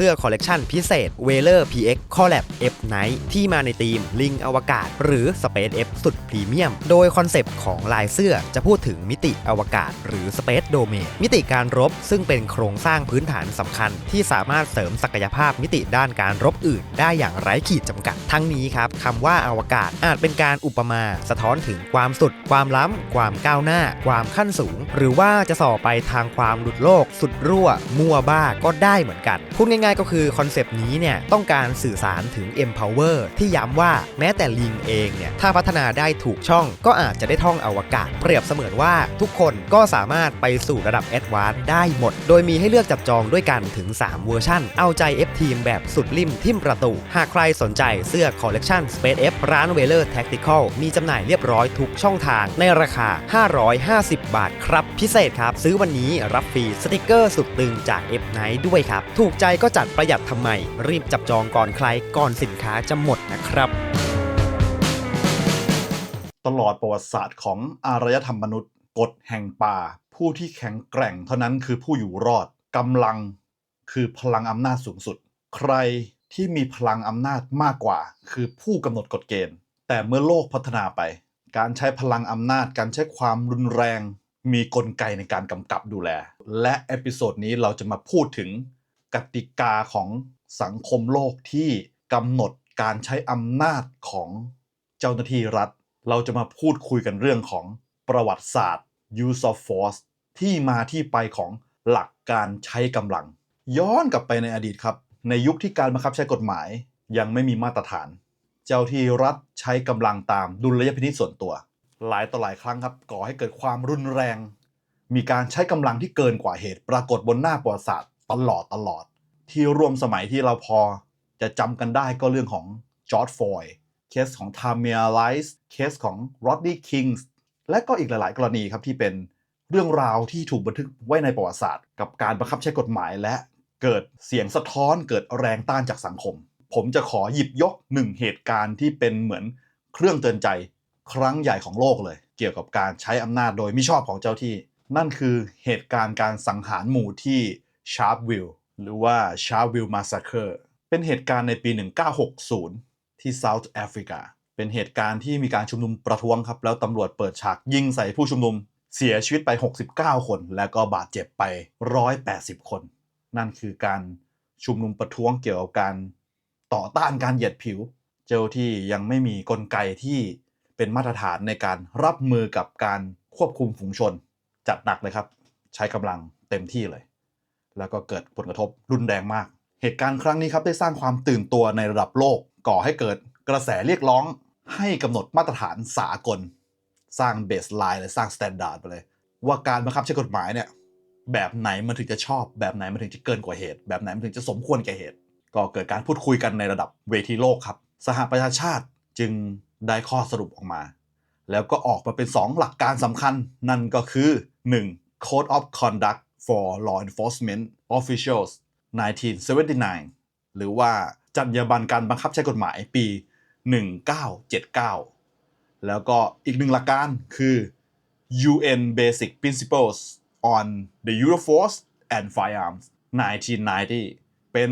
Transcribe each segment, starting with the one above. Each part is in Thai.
เสื้อคอลเลกชันพิเศษ w e l e r PX Collab F Night ที่มาในธีมลิงอวกาศ หรือ Space F สุดพรีเมียม โดยคอนเซปต์ของลายเสื้อจะพูดถึงมิติอวกาศ หรือ Space Domain มิติการรบซึ่งเป็นโครงสร้างพื้นฐานสำคัญ ที่สามารถเสริมศักยภาพมิติด้านการรบอื่น ได้อย่างไร้ขีดจำกัด ทั้งนี้ครับคำว่าอวกาศอาจเป็นการอุปมาสะท้อนถึงความสุด ความล้ำ ความก้าวหน้า ความขั้นสูง หรือว่าจะส่อไปทางความหลุดโลกสุดรั่ว มั่วบ้าก็ได้เหมือนกันพูดง่ายๆ ก็คือคอนเซปต์นี้เนี่ยต้องการสื่อสารถึง empower ที่ย้ำว่าแม้แต่ลิงเองเนี่ยถ้าพัฒนาได้ถูกช่อง ก็อาจจะได้ท่องอวกาศ เปรียบเสมือนว่าทุกคนก็สามารถไปสู่ระดับแอดวานซ์ได้หมด โดยมีให้เลือกจับจองด้วยกันถึง 3 เวอร์ชั่น เอาใจ F Team แบบสุดริมทิมประตู หากใครสนใจเสื้อคอลเลกชัน Space F ร้าน w e l e r Tactical มีจำหน่ายเรียบร้อยทุกช่องทางในราคา 550 บาทครับ พิเศษครับ ซื้อวันนี้รับฟรีสติกเกอร์สุดตึงจาก F Night ด้วยครับ ถูกใจก็จัดประหยัดทำไม รีบจับจองก่อนใครก่อนสินค้าจะหมดนะครับ ตลอดประวัติศาสตร์ของอารยธรรมมนุษย์กฎแห่งป่า ผู้ที่แข็งแกร่งเท่านั้นคือผู้อยู่รอดกำลังคือพลังอำนาจสูงสุด ใครที่มีพลังอำนาจมากกว่า คือผู้กำหนดกฎเกณฑ์ แต่เมื่อโลกพัฒนาไป การใช้พลังอำนาจการใช้ความรุนแรง มีกลไกในการกำกับดูแล และเอพิโซดนี้เราจะมาพูดถึง กติกาของสังคมโลกที่กำหนดการใช้อำนาจของเจ้าหน้าที่รัฐ เราจะมาพูดคุยกันเรื่องของประวัติศาสตร์ use of force ที่มาที่ไปของหลักการใช้กำลัง ย้อนกลับไปในอดีตครับ ในยุคที่การบังคับใช้กฎหมายยังไม่มีมาตรฐาน เจ้าที่รัฐใช้กำลังตามดุลยพินิจส่วนตัว หลายต่อหลายครั้งครับ ก่อให้เกิดความรุนแรง มีการใช้กำลังที่เกินกว่าเหตุ ปรากฏบนหน้าประวัติศาสตร์ ตลอดตลอด ที่ร่วมสมัยที่เราพอจะจำกันได้ก็เรื่องของจอร์ดฟอยเคสของทามิอาไลส์เคสของโรดดี้คิงส์และก็อีกหลาย ๆ กรณีครับที่เป็นเรื่องราวที่ถูกบันทึกไว้ในประวัติศาสตร์ กับการบังคับใช้กฎหมายและเกิดเสียงสะท้อนเกิดแรงต้านจากสังคม ผมจะขอหยิบยกหนึ่งเหตุการณ์ที่เป็นเหมือนเครื่องเตือนใจครั้งใหญ่ของโลกเลย เกี่ยวกับการใช้อำนาจโดยมิชอบของเจ้าที่ นั่นคือเหตุการณ์การสังหารหมู่ที่ ชาร์ปวิลหรือว่าชาร์ปวิลมาส s เคอร์เป็นเหตุการณ์ในปี 1960 ที่เซาท์แอฟริกาเป็นเหตุการณ์ที่มีการชุมนุมประท้วงครับ แล้วตำรวจเปิดฉากยิงใส่ผู้ชุมนุม เสียชีวิตไป 69 คน และก็บาดเจ็บไป 180 คน นั่นคือการชุมนุมประท้วงเกี่ยวกับการต่อต้านการเหยียดผิว เจ้าที่ยังไม่มีกลไกที่เป็นมาตรฐานในการรับมือกับการควบคุมฝูงชน จัดหนักเลยครับ ใช้กำลังเต็มที่เลย แล้วก็เกิดผลกระทบรุนแรงมาก เหตุการณ์ครั้งนี้ครับได้สร้างความตื่นตัวในระดับโลกก่อให้เกิดกระแสเรียกร้อง ให้กำหนดมาตรฐานสากล สร้างเบสไลน์และสร้างสแตนดาร์ดไปเลย ว่าการบังคับใช้กฎหมายเนี่ยแบบไหนมันถึงจะชอบ แบบไหนมันถึงจะเกินกว่าเหตุ แบบไหนมันถึงจะสมควรแก่เหตุ ก็เกิดการพูดคุยกันในระดับเวทีโลกครับ สหประชาชาติจึงได้ข้อสรุปออกมา แล้วก็ออกมาเป็น 2 หลักการสำคัญ นั่นก็คือ 1. Code of Conduct for Law Enforcement Officials 1979 หรือว่าจรรยาบรรณการบังคับใช้กฎหมายปี 1979 แล้วก็อีกหนึ่งหลักการคือ UN Basic Principles on the Use of Force and Firearms 1990 เป็น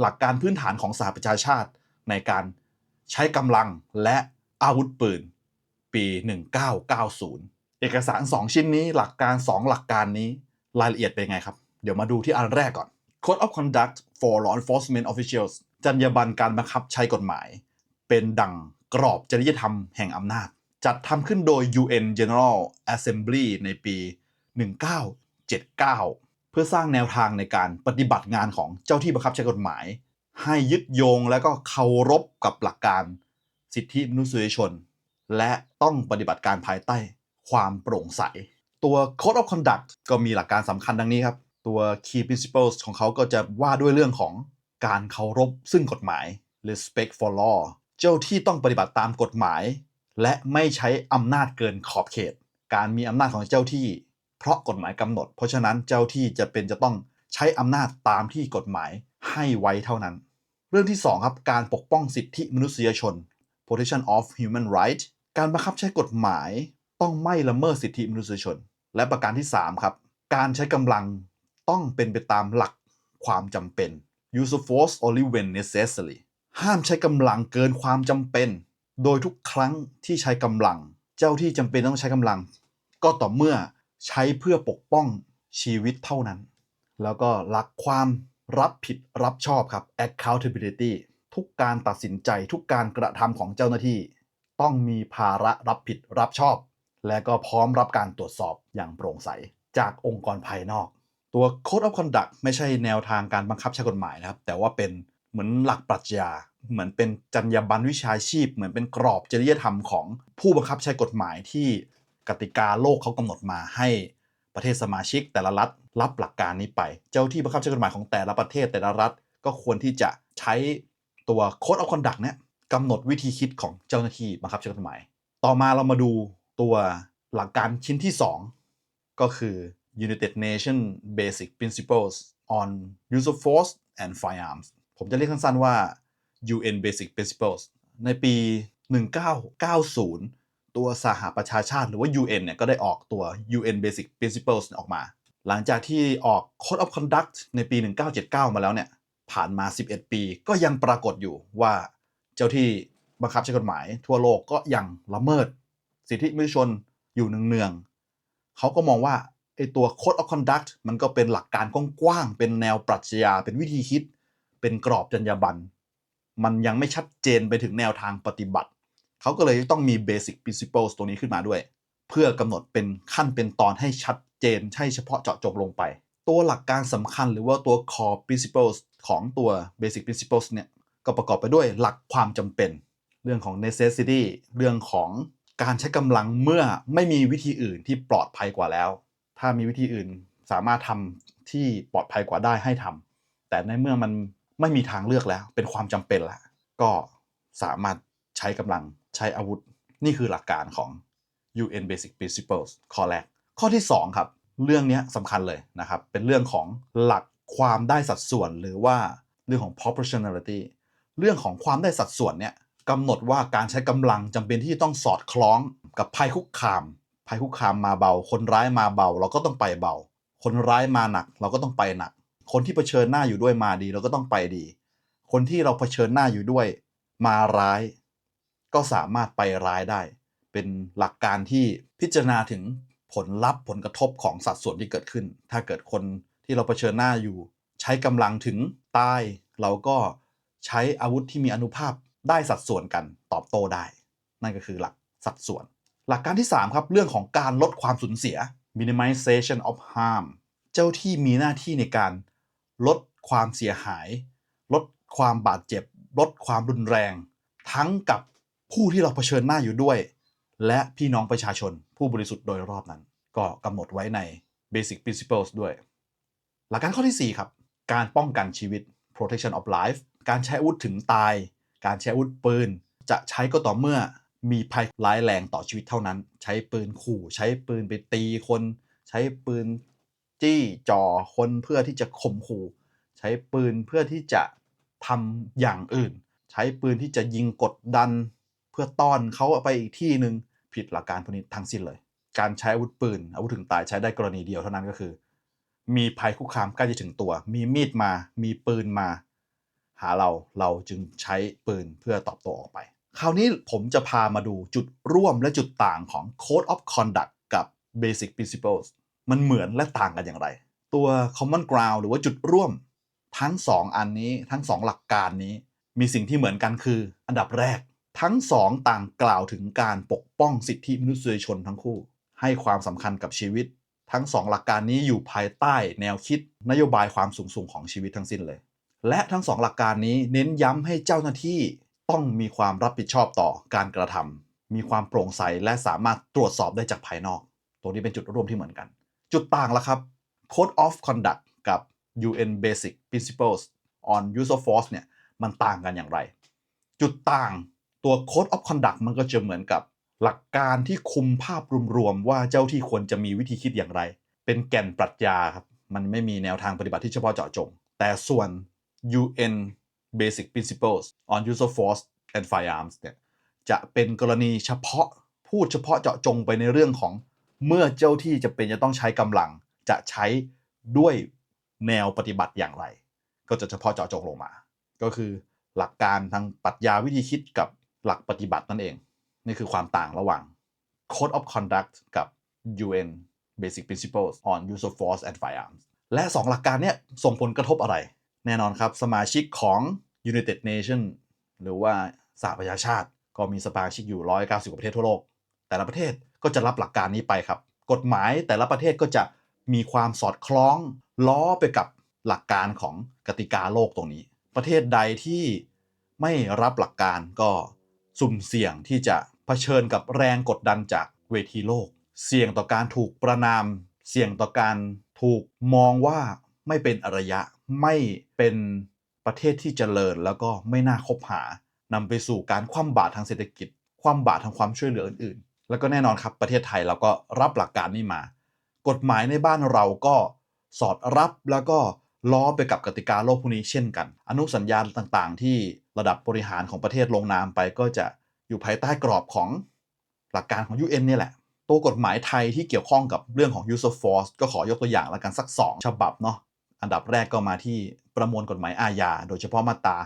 หลักการพื้นฐานของสหประชาชาติในการใช้กำลังและอาวุธปืน ปี 1990 เอกสาร 2 ชิ้นนี้หลักการ 2 หลักการนี้ รายละเอียดเป็นไงครับ เดี๋ยวมาดูที่อันแรกก่อน Code of Conduct for Law Enforcement Officials จรรยาบรรณการบังคับใช้กฎหมาย เป็นดังกรอบจริยธรรมแห่งอำนาจ จัดทำขึ้นโดย UN General Assembly ในปี 1979 เพื่อสร้างแนวทางในการปฏิบัติงานของเจ้าที่บังคับใช้กฎหมาย ให้ยึดโยงและก็เคารพกับหลักการสิทธิมนุษยชน และต้องปฏิบัติการภายใต้ความโปร่งใส ตัว Code of Conduct ก็มีหลักการสำคัญดังนี้ครับ ตัว Key Principles ของเขาก็จะว่าด้วยเรื่องของการเคารพซึ่งกฎหมาย respect for law เจ้าที่ต้องปฏิบัติตามกฎหมาย และไม่ใช้อำนาจเกินขอบเขต การมีอำนาจของเจ้าที่ เพราะกฎหมายกำหนด เพราะฉะนั้นเจ้าที่จะเป็นจะต้องใช้อำนาจตามที่กฎหมายให้ไว้เท่านั้น เรื่องที่ 2 ครับ การปกป้องสิทธิมนุษยชน protection of human rights การบังคับใช้กฎหมายต้องไม่ละเมิดสิทธิมนุษยชน และประการที่ 3 ครับ การใช้กำลังต้องเป็นไปตามหลักความจำเป็น use of force only when necessary ห้ามใช้กำลังเกินความจำเป็น โดยทุกครั้งที่ใช้กำลัง เจ้าที่จำเป็นต้องใช้กำลัง ก็ต่อเมื่อใช้เพื่อปกป้องชีวิตเท่านั้น แล้วก็หลักความรับผิดรับชอบครับ accountability ทุกการตัดสินใจทุกการกระทำของเจ้าหน้าที่ ต้องมีภาระรับผิดรับชอบ และก็พร้อมรับการตรวจสอบอย่างโปร่งใส จากองค์กรภายนอก ตัว Code of Conduct ไม่ใช่แนวทางการบังคับใช้กฎหมายนะครับ แต่ว่าเป็นเหมือนหลักปรัชญา เหมือนเป็นจรรยาบรรณวิชาชีพ เหมือนเป็นกรอบจริยธรรมของผู้บังคับใช้กฎหมายที่กติกาโลกเขากำหนดมาให้ประเทศสมาชิกแต่ละรัฐรับหลักการนี้ไป เจ้าที่บังคับใช้กฎหมายของแต่ละประเทศแต่ละรัฐก็ควรที่จะใช้ตัว Code of Conduct เนี่ยกำหนดวิธีคิดของเจ้าหน้าที่บังคับใช้กฎหมาย ต่อมาเรามาดู ตัวหลักการชิ้นที่ 2 ก็คือ United Nations Basic Principles on Use of Force and Firearms ผมจะเรียกสั้นๆว่า UN Basic Principles ในปี 1990 ตัวสหประชาชาติหรือว่า UN เนี่ยก็ได้ออกตัว UN Basic Principles ออกมา หลังจากที่ออก Code of Conduct ในปี 1979 มาแล้วเนี่ย ผ่านมา 11 ปี ก็ยังปรากฏอยู่ว่าเจ้าที่บังคับใช้กฎหมายทั่วโลกก็ยังละเมิด สิทธิมนุษยชนอยู่เนืองๆเขาก็มองว่าไอตัว Code of Conduct มันก็เป็นหลักการกว้างๆเป็นแนวปรัชญาเป็นวิธีคิด เป็นกรอบจรรยาบรรณมันยังไม่ชัดเจนไปถึงแนวทางปฏิบัติ เขาก็เลยต้องมี Basic Principles ตัวนี้ขึ้นมาด้วย เพื่อกำหนดเป็นขั้นเป็นตอนให้ชัดเจนใช่เฉพาะเจาะจงลงไป ตัวหลักการสำคัญหรือว่าตัว Core Principles ของตัว Basic Principles เนี่ยก็ประกอบไปด้วยหลักความจำเป็น เรื่องของ necessity เรื่องของ การใช้กำลังเมื่อไม่มีวิธีอื่นที่ปลอดภัยกว่าแล้ว ถ้ามีวิธีอื่นสามารถทำที่ปลอดภัยกว่าได้ให้ทำแต่ในเมื่อมันไม่มีทางเลือกแล้ว เป็นความจำเป็นแล้วก็สามารถใช้กำลังใช้อาวุธ นี่คือหลักการของ UN Basic Principles ข้อแรก ข้อที่ 2 ครับ เรื่องนี้สำคัญเลยนะครับ เป็นเรื่องของหลักความได้สัดส่วนหรือว่าเรื่องของ proportionality เรื่องของความได้สัดส่วนเนี่ย กำหนดว่าการใช้กำลังจำเป็นที่ต้องสอดคล้องกับภัยคุกคาม ภัยคุกคามมาเบา คนร้ายมาเบา เราก็ต้องไปเบา คนร้ายมาหนัก เราก็ต้องไปหนัก คนที่เผชิญหน้าอยู่ด้วยมาดี เราก็ต้องไปดี คนที่เราเผชิญหน้าอยู่ด้วยมาร้าย ก็สามารถไปร้ายได้ เป็นหลักการที่พิจารณาถึงผลลัพธ์ผลกระทบของสัดส่วนที่เกิดขึ้น ถ้าเกิดคนที่เราเผชิญหน้าอยู่ ใช้กำลังถึงตายเราก็ใช้อาวุธที่มีอนุภาพ ได้สัดส่วนกันตอบโต้ได้ นั่นก็คือหลักสัดส่วน หลักการที่ 3 ครับ เรื่องของการลดความสูญเสีย minimization of harm เจ้าที่มีหน้าที่ในการลดความเสียหาย ลดความบาดเจ็บ ลดความรุนแรง ทั้งกับผู้ที่เราเผชิญหน้าอยู่ด้วย และพี่น้องประชาชนผู้บริสุทธิ์โดยรอบนั้น ก็กำหนดไว้ใน Basic Principles ด้วย หลักการข้อที่ 4 ครับ การป้องกันชีวิต protection of life การใช้อาวุธถึงตาย การใช้อาวุธปืน จะใช้ก็ต่อเมื่อมีภัยร้ายแรงต่อชีวิตเท่านั้น ใช้ปืนขู่ ใช้ปืนไปตีคน ใช้ปืนจี้จ่อคนเพื่อที่จะข่มขู่ ใช้ปืนเพื่อที่จะทำอย่างอื่น ใช้ปืนที่จะยิงกดดัน เพื่อต้อนเขาไปอีกที่หนึ่งผิดหลักการพวกนี้ทั้งสิ้นเลย การใช้อาวุธปืน อาวุธถึงตายใช้ได้กรณีเดียวเท่านั้นก็คือ มีภัยคุกคามใกล้จะถึงตัว มีมีดมา มีปืนมา หาเราเราจึงใช้ปืนเพื่อตอบโต้ออกไป คราวนี้ผมจะพามาดูจุดร่วมและจุดต่างของ Code of Conduct กับ Basic Principles มันเหมือนและต่างกันอย่างไร ตัว Common Ground หรือว่าจุดร่วม ทั้ง 2 อันนี้ทั้ง 2 หลักการนี้มีสิ่งที่เหมือนกันคือ อันดับแรก ทั้งสองต่างกล่าวถึงการปกป้องสิทธิมนุษยชนทั้งคู่ ให้ความสำคัญกับชีวิต ทั้งสองหลักการนี้อยู่ภายใต้แนวคิดนโยบายความสูงส่งของชีวิตทั้งสิ้นเลย และทั้งสองหลักการนี้เน้นย้ำให้เจ้าหน้าที่ต้องมีความรับผิดชอบต่อการกระทำมีความโปร่งใสและสามารถตรวจสอบได้จากภายนอก ตัวนี้เป็นจุดร่วมที่เหมือนกัน จุดต่างละครับ Code of Conduct กับ UN Basic Principles on Use of Force เนี่ยมันต่างกันอย่างไร จุดต่างตัว Code of Conduct มันก็จะเหมือนกับหลักการที่คุมภาพรวมๆว่าเจ้าที่ควรจะมีวิธีคิดอย่างไร เป็นแก่นปรัชญาครับมันไม่มีแนวทางปฏิบัติที่เฉพาะเจาะจง แต่ส่วน UN Basic Principles on Use of Force and Firearms เนี่ยจะเป็นกรณีเฉพาะพูดเฉพาะเจาะจงไปในเรื่องของเมื่อเจ้าที่จะเป็นจะต้องใช้กำลัง จะใช้ด้วยแนวปฏิบัติอย่างไร ก็จะเฉพาะเจาะจงลงมา ก็คือหลักการทางปรัชญาวิธีคิดกับหลักปฏิบัตินั่นเอง นี่คือความต่างระหว่าง Code of Conduct กับ UN Basic Principles on Use of Force and Firearms และ 2 หลักการเนี้ยส่งผลกระทบอะไร แน่นอนครับ สมาชิกของ United Nations หรือว่าสหประชาชาติ ก็มีสมาชิกอยู่ 190กว่าประเทศทั่วโลก แต่ละประเทศก็จะรับหลักการนี้ไปครับ กฎหมายแต่ละประเทศก็จะมีความสอดคล้องล้อไปกับหลักการของกติกาโลกตรงนี้ ประเทศใดที่ไม่รับหลักการก็สุ่มเสี่ยงที่จะเผชิญกับแรงกดดันจากเวทีโลก เสี่ยงต่อการถูกประนาม เสี่ยงต่อการถูกมองว่า ไม่เป็นอารยะ ไม่เป็นประเทศที่เจริญแล้วก็ไม่น่าคบหานำไปสู่การคว่ำบาตรทางเศรษฐกิจ คว่ำบาตรทางความช่วยเหลืออื่นๆ แล้วก็แน่นอนครับประเทศไทยเราก็รับหลักการนี้มา กฎหมายในบ้านเราก็สอดรับแล้วก็ล้อไปกับกติกาโลกพวกนี้เช่นกัน อนุสัญญาต่างๆ ที่ระดับบริหารของประเทศลงนามไปก็จะอยู่ภายใต้กรอบของหลักการของ UN เนี่ยแหละ ตัวกฎหมายไทยที่เกี่ยวข้องกับเรื่องของ use of force ก็ขอยกตัวอย่างล้วกันสัก 2 ฉบับเนาะ อันดับแรกก็มาที่ประมวลกฎหมายอาญา โดยเฉพาะมาตรา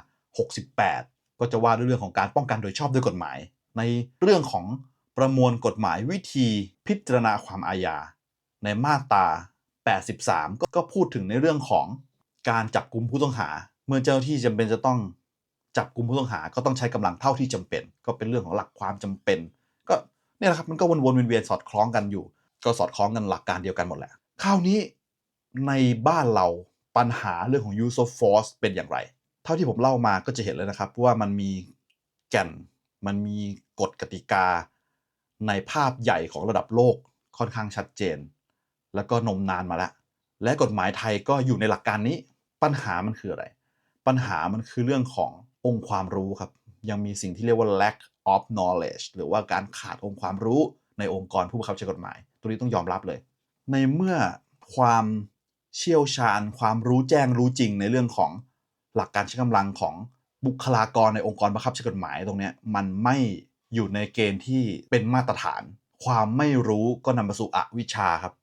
68 ก็จะว่าด้วยเรื่องของการป้องกันโดยชอบด้วยกฎหมาย ในเรื่องของประมวลกฎหมายวิธีพิจารณาความอาญา ในมาตรา 83 ก็ก็พูดถึงในเรื่องของการจับกลุ่มผู้ต้องหา เมื่อเจ้าหน้าที่จำเป็นจะต้องจับกลุ่มผู้ต้องหาก็ต้องใช้กำลังเท่าที่จำเป็น ก็เป็นเรื่องของหลักความจำเป็น ก็เนี่ยแหละครับมันก็วนๆเวียนๆสอดคล้องกันอยู่ ก็สอดคล้องกันหลักการเดียวกันหมดแหละคราวนี้ ในบ้านเราปัญหาเรื่องของ use of force เป็นอย่างไร เท่าที่ผมเล่ามาก็จะเห็นเลยนะครับว่ามันมีแก่นมันมีกฎกติกา ในภาพใหญ่ของระดับโลกค่อนข้างชัดเจน แล้วก็นมนานมาแล้ว และกฎหมายไทยก็อยู่ในหลักการนี้ ปัญหามันคืออะไร ปัญหามันคือเรื่องขององค์ความรู้ครับ ยังมีสิ่งที่เรียกว่า lack of knowledge หรือว่าการขาดองค์ความรู้ในองค์กรผู้บังคับใช้กฎหมาย ตัวนี้ต้องยอมรับเลย ในเมื่อความ เชี่ยวชาญ ความรู้แจ้งรู้จริงในเรื่องของหลักการใช้กำลังของบุคลากรในองค์กรบังคับใช้กฎหมายตรงนี้มันไม่อยู่ในเกณฑ์ที่เป็นมาตรฐาน ความไม่รู้ก็นำมาสู่อวิชชาครับ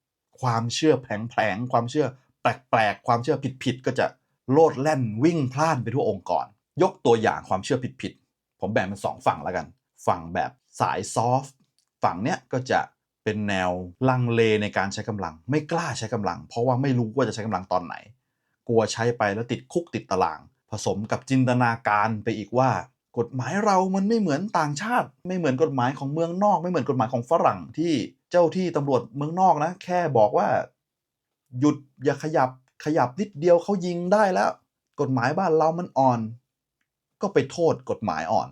ความเชื่อแผลงๆความเชื่อแปลกๆ ความเชื่อผิดๆก็จะโลดแล่นวิ่งพล่านไปทั่วองค์กร ยกตัวอย่างความเชื่อผิดๆผมแบ่งเป็นสองฝั่งแล้วกัน ฝั่งแบบสายซอฟต์ฝั่งเนี้ยก็จะ เป็นแนวลังเลในการใช้กำลัง ไม่กล้าใช้กำลัง เพราะว่าไม่รู้ว่าจะใช้กำลังตอนไหน กลัวใช้ไปแล้วติดคุกติดตาราง ผสมกับจินตนาการไปอีกว่า กฎหมายเรามันไม่เหมือนต่างชาติ ไม่เหมือนกฎหมายของเมืองนอก ไม่เหมือนกฎหมายของฝรั่งที่เจ้าที่ตำรวจเมืองนอกนะ แค่บอกว่า หยุดอย่าขยับขยับนิดเดียวเขายิงได้แล้ว กฎหมายบ้านเรามันอ่อน ก็ไปโทษกฎหมายอ่อน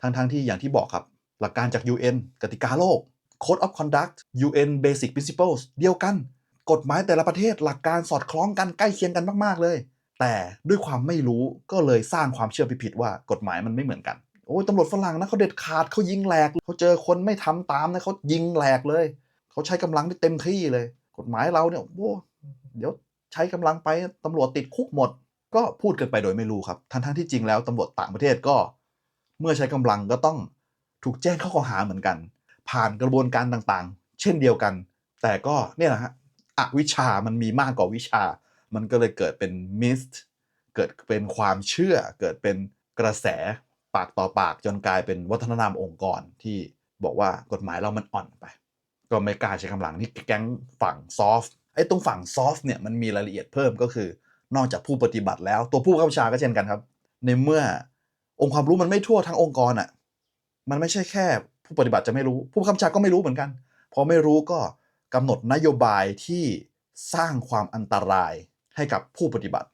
ทั้งๆทที่อย่างที่บอกครับ หลักการจาก UN กติกาโลก Code of Conduct UN Basic Principles เดียวกัน กฎหมายแต่ละประเทศหลักการสอดคล้องกันใกล้เคียงกันมาก ๆ เลย แต่ด้วยความไม่รู้ก็เลยสร้างความเชื่อผิดๆว่ากฎหมายมันไม่เหมือนกันโอ้ยตำรวจฝรั่งนะเขาเด็ดขาดเขายิงแหลกเขาเจอคนไม่ทำตามนะเขายิงแหลกเลย เขาใช้กำลังได้เต็มที่เลย กฎหมายเราเนี่ยโอ้เดี๋ยวใช้กำลังไปตำรวจติดคุกหมด ก็พูดกันไปโดยไม่รู้ครับทั้งๆที่จริงแล้วตำรวจต่างประเทศก็ เมื่อใช้กำลังก็ต้องถูกแจ้งข้อกล่าวหาเหมือนกัน ผ่านกระบวนการต่างๆ เช่นเดียวกัน แต่ก็เนี่ยแหละฮะอวิชามันมีมากกว่าวิชา มันก็เลยเกิดเป็นมิสเกิดเป็นความเชื่อ เกิดเป็นกระแสปากต่อปากจนกลายเป็นวัฒนธรรมองค์กรที่บอกว่ากฎหมายเรามันอ่อนไป ก็ไม่กล้าใช้กำลังนี่แก๊งฝั่งซอฟต์ไอ้ตรงฝั่งซอฟต์เนี่ยมันมีรายละเอียดเพิ่มก็คือนอกจากผู้ปฏิบัติแล้ว ตัวผู้ข้าราชการก็เช่นกันครับ ในเมื่อองค์ความรู้มันไม่ทั่วทั้งองค์กรอะมันไม่ใช่แค่ ผู้ปฏิบัติจะไม่รู้ ผู้คำชาก็ไม่รู้เหมือนกัน พอไม่รู้ก็กำหนดนโยบายที่สร้างความอันตรายให้กับผู้ปฏิบัติ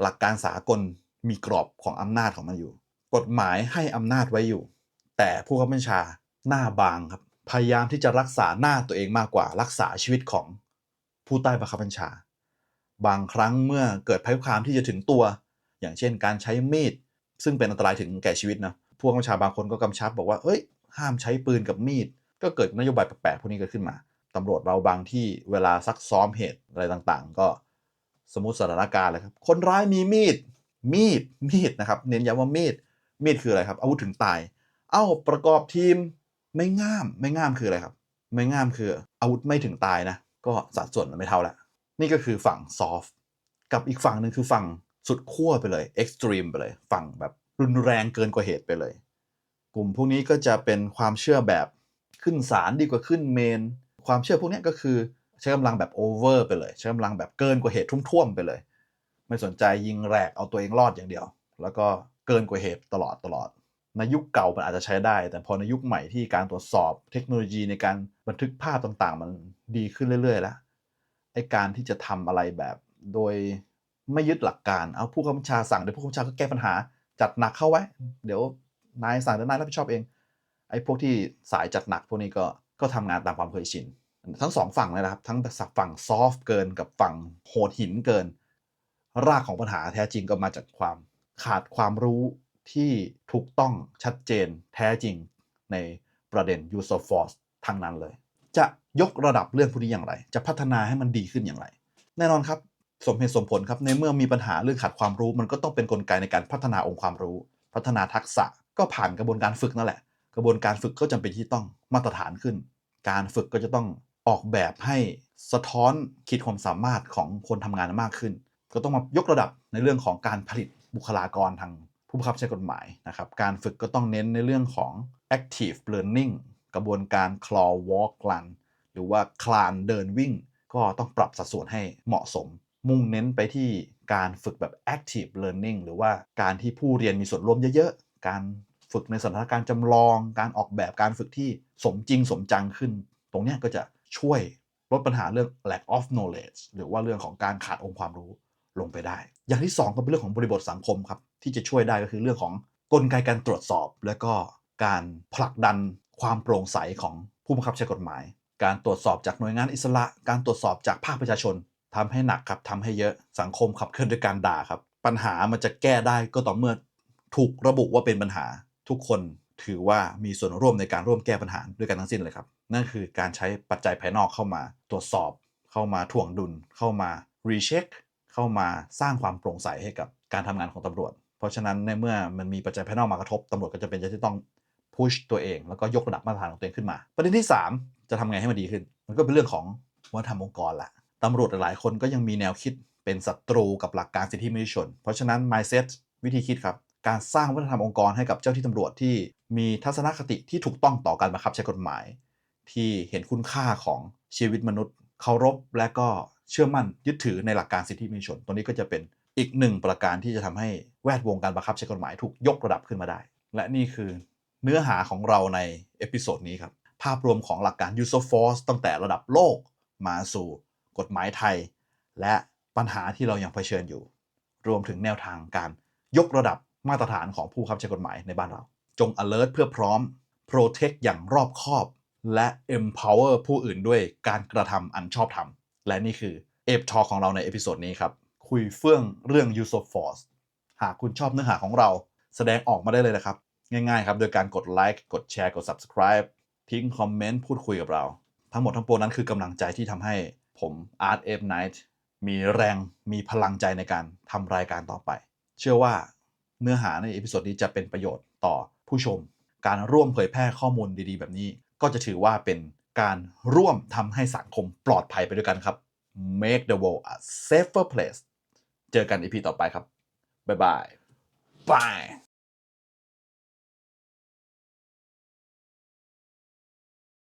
หลักการสากลมีกรอบของอำนาจของมันอยู่ กฎหมายให้อำนาจไว้อยู่ แต่ผู้กำบัญชาหน้าบางครับพยายามที่จะรักษาหน้าตัวเองมากกว่ารักษาชีวิตของผู้ใต้บังคับบัญชา บางครั้งเมื่อเกิดภัยคุกคามที่จะถึงตัว อย่างเช่นการใช้มีดซึ่งเป็นอันตรายถึงแก่ชีวิตนะผู้กำกับชาบางคนก็กำชับบอกว่า เอ้ย ห้ามใช้ปืนกับมีด ก็เกิดนโยบายแปลกๆพวกนี้เกิดขึ้นมาตำรวจเราบางที่เวลาซักซ้อมเหตุอะไรต่างๆ ก็สมมติสถานการณ์เลยครับ คนร้ายมีมีด มีด มีดนะครับ เน้นย้ำว่ามีด มีดคืออะไรครับ อาวุธถึงตาย เอ้าประกอบทีมไม่ง่าม ไม่ง่ามคืออะไรครับ ไม่ง่ามคือ อาวุธไม่ถึงตายนะ ก็สัดส่วนมันไม่เท่าแล้วนี่ก็คือฝั่งซอฟต์กับอีกฝั่งหนึ่งคือฝั่งสุดขั้วไปเลย เอ็กซ์ตรีมไปเลย ฝั่งแบบรุนแรงเกินกว่าเหตุไปเลย กลุ่มพวกนี้ก็จะเป็นความเชื่อแบบขึ้นศาลดีกว่าขึ้นเมน ความเชื่อพวกนี้ก็คือใช้กำลังแบบโอเวอร์ไปเลย ใช้กำลังแบบเกินกว่าเหตุทุ่วมๆไปเลย ไม่สนใจยิงแรกเอาตัวเองรอดอย่างเดียว แล้วก็เกินกว่าเหตุตลอดตลอดในยุคเก่ามันอาจจะใช้ได้ แต่พอในยุคใหม่ที่การตรวจสอบเทคโนโลยีในการบันทึกภาพต่างๆ มันดีขึ้นเรื่อยๆ แล้วไอการที่จะทำอะไรแบบโดยไม่ยึดหลักการเอาผู้กำกับชาสั่งเดี๋ยวผู้กำกับชาก็แก้ปัญหา จัดหนักเข้าไว้ เดี๋ยว นายสั่งเดี๋ยวนายรับผิดชอบเอง ไอ้พวกที่สายจัดหนักพวกนี้ก็ก็ทำงานตามความเคยชิน ทั้งสองฝั่งเลยนะครับ ทั้งฝั่งซอฟต์เกินกับฝั่งโหดหินเกิน รากของปัญหาแท้จริงก็มาจากความขาดความรู้ที่ถูกต้องชัดเจนแท้จริงในประเด็น use of force ทั้งนั้นเลย จะยกระดับเรื่องพวกนี้อย่างไร จะพัฒนาให้มันดีขึ้นอย่างไร แน่นอนครับ สมเหตุสมผลครับ ในเมื่อมีปัญหาเรื่องขาดความรู้ มันก็ต้องเป็นนกลไกในการพัฒนาองค์ความรู้ พัฒนาทักษะก็ผ่านกระบวนการฝึกนั่นแหละ กระบวนการฝึกก็จำเป็นที่ต้องมาตรฐานขึ้น การฝึกก็จะต้องออกแบบให้สะท้อนขีดความสามารถของคนทำงานมากขึ้น ก็ต้องมายกระดับในเรื่องของการผลิตบุคลากรทางผู้บังคับใช้กฎหมายนะครับ การฝึกก็ต้องเน้นในเรื่องของ active learning กระบวนการ crawl walk run หรือว่าคลานเดินวิ่ง ก็ต้องปรับสัดส่วนให้เหมาะสม มุ่งเน้นไปที่การฝึกแบบ active learning หรือว่าการที่ผู้เรียนมีส่วนร่วมเยอะ การฝึกในสถานการณ์จำลอง การออกแบบการฝึกที่สมจริงสมจังขึ้น ตรงนี้ก็จะช่วยลดปัญหาเรื่อง lack of knowledge หรือว่าเรื่องของการขาดองค์ความรู้ลงไปได้ อย่างที่ 2 ก็เป็นเรื่องของบริบทสังคมครับ ที่จะช่วยได้ก็คือเรื่องของกลไกการตรวจสอบ และก็การผลักดันความโปร่งใสของผู้บังคับใช้กฎหมาย การตรวจสอบจากหน่วยงานอิสระ การตรวจสอบจากภาคประชาชนทำให้หนักครับทำให้เยอะสังคมขับเคลื่อนด้วยการด่าครับ ปัญหามันจะแก้ได้ก็ต่อเมื่อ ถูกระบุว่าเป็นปัญหาทุกคนถือว่ามีส่วนร่วมในการร่วมแก้ปัญหาด้วยกันทั้งสิ้นเลยครับ นั่นคือการใช้ปัจจัยภายนอกเข้ามาตรวจสอบ เข้ามาถ่วงดุล เข้ามารีเช็คเข้ามาสร้างความโปร่งใสให้กับการทำงานของตำรวจ เพราะฉะนั้นในเมื่อมันมีปัจจัยภายนอกมากระทบตำรวจก็จะเป็นจะต้องพุชตัวเอง แล้วก็ยกระดับมาตรฐานของตัวเองขึ้นมา ประเด็นที่ 3 จะทำไงให้มันดีขึ้น มันก็เป็นเรื่องของวัฒนธรรมองค์กรละตำรวจหลายคนก็ยังมีแนวคิดเป็นศัตรูกับหลักการสิทธิมนุษยชน เพราะฉะนั้น mindset วิธีคิดครับ การสร้างวัฒนธรรมองค์กรให้กับเจ้าที่ตำรวจที่มีทัศนคติที่ถูกต้องต่อการบังคับใช้กฎหมาย ที่เห็นคุณค่าของชีวิตมนุษย์ เคารพและก็เชื่อมั่นยึดถือในหลักการสิทธิมนุษยชน ตัวนี้ก็จะเป็นอีกหนึ่งประการที่จะทำให้แวดวงการบังคับใช้กฎหมายถูกยกระดับขึ้นมาได้ และนี่คือเนื้อหาของเราในเอพิโซดนี้ครับ ภาพรวมของหลักการ use of force ตั้งแต่ระดับโลกมาสู่กฎหมายไทย และปัญหาที่เรายังเผชิญอยู่ รวมถึงแนวทางการยกระดับ มาตรฐานของผู้บังคับใช้กฎหมายในบ้านเรา จง alert เพื่อพร้อม protect อย่างรอบคอบ และ empower ผู้อื่นด้วยการกระทำอันชอบธรรม และนี่คือเอฟทอของเราในเอพิโซดนี้ครับ คุยเฟื่องเรื่อง use of force หากคุณชอบเนื้อหาของเรา แสดงออกมาได้เลยนะครับ ง่ายๆครับ โดยการกดไลค์กดแชร์กด subscribe ทิ้งคอมเมนต์พูดคุยกับเรา ทั้งหมดทั้งปวงนั้นคือกำลังใจที่ทำให้ผม Art F Night มีแรงมีพลังใจในการทำรายการต่อไป เชื่อว่า เนื้อหาในเอพิโซดนี้จะเป็นประโยชน์ต่อผู้ชม การร่วมเผยแพร่ข้อมูลดี ๆ แบบนี้ ก็จะถือว่าเป็นการร่วมทำให้สังคมปลอดภัยไปด้วยกันครับ make the world a safer place เจอกันอีพีต่อไปครับ บ๊ายบาย บาย